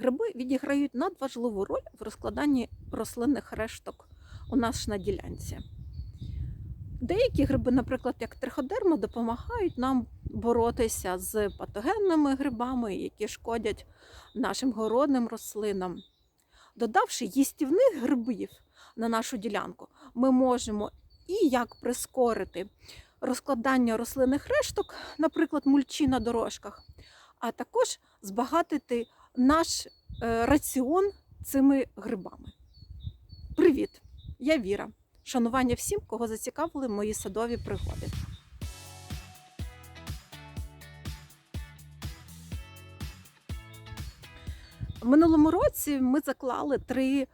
Гриби відіграють надважливу роль в розкладанні рослинних решток у нас на ділянці. Деякі гриби, наприклад, як триходерма, допомагають нам боротися з патогенними грибами, які шкодять нашим городним рослинам. Додавши їстівних грибів на нашу ділянку, ми можемо і як прискорити розкладання рослинних решток, наприклад, мульчі на дорожках, а також збагатити наш е, раціон цими грибами. Привіт! Я Віра. Шанування всім, кого зацікавили мої садові пригоди. Минулому році ми заклали три е,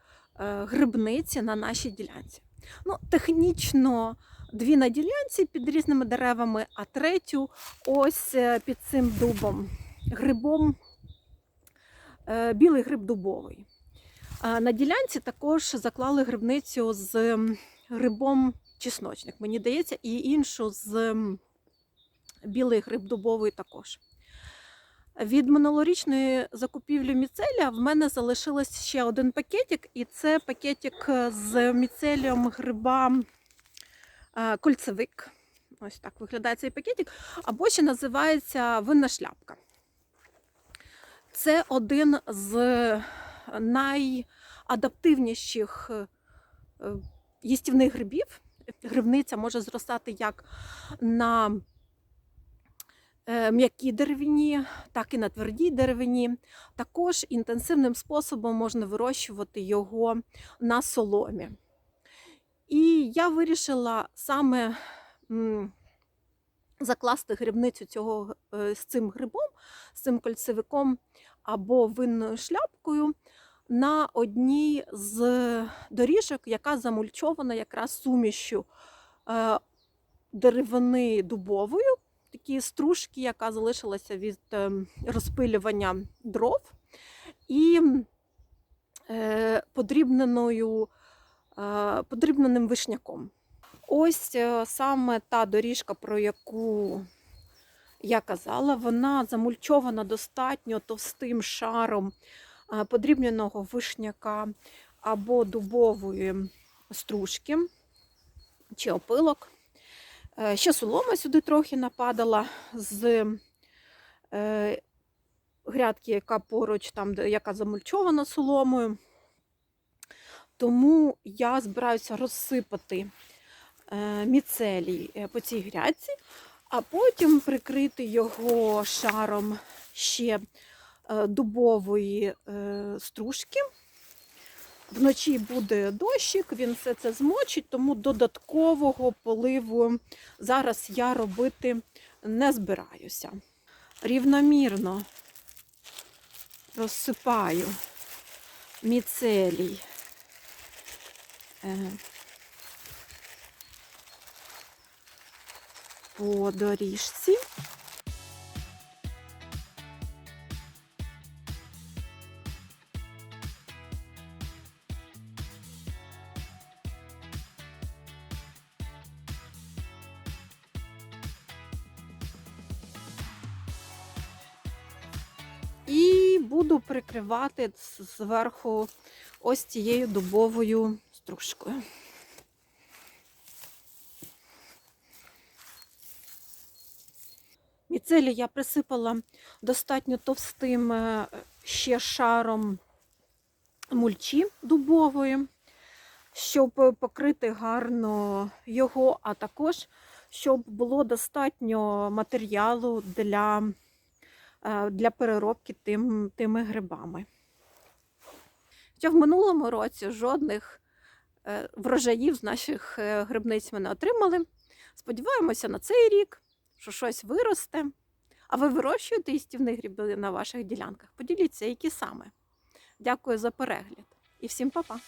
грибниці на нашій ділянці. Ну, технічно дві на ділянці під різними деревами, а третю ось е, під цим дубом, грибом, білий гриб дубовий. На ділянці також заклали грибницю з грибом чесночник, мені здається, і іншу з білий гриб дубовий також. Від минулорічної закупівлі міцелія в мене залишилось ще один пакетик, і це пакетик з міцелієм гриба е, кольцевик. Ось так виглядає цей пакетик, або ще називається винна шляпка. Це один з найадаптивніших е, їстівних грибів. Грибниця може зростати як на е, м'якій деревині, так і на твердій деревині. Також інтенсивним способом можна вирощувати його на соломі. І я вирішила саме закласти грибницю цього, е, з цим грибом, з цим кольцевиком або винною шляпкою на одній з доріжок, яка замульчована якраз сумішю е, деревини дубовою, такі стружки, яка залишилася від е, розпилювання дров, і е, подрібненою, подрібненим вишняком. Ось саме та доріжка, про яку я казала, вона замульчована достатньо товстим шаром подрібненого вишняка або дубової стружки чи опилок. Е, Ще солома сюди трохи нападала з е, грядки, яка поруч, там, яка замульчована соломою. Тому я збираюся розсипати е, міцелій по цій грядці, а потім прикрити його шаром ще е, дубової е, стружки. Вночі буде дощик, він все це змочить, тому додаткового поливу зараз я робити не збираюся. Рівномірно розсипаю міцелій. По доріжці. І буду прикривати зверху ось цією дубовою стружкою. Міцелі я присипала достатньо товстим е, ще шаром мульчі дубової, щоб покрити гарно його, а також щоб було достатньо матеріалу для, е, для переробки тим, тими грибами. Хоча в минулому році жодних е, врожаїв з наших грибниць ми не отримали. Сподіваємося на цей рік, що щось виросте. А ви вирощуєте істівні гриби на ваших ділянках? Поділіться, які саме. Дякую за перегляд і всім па-па!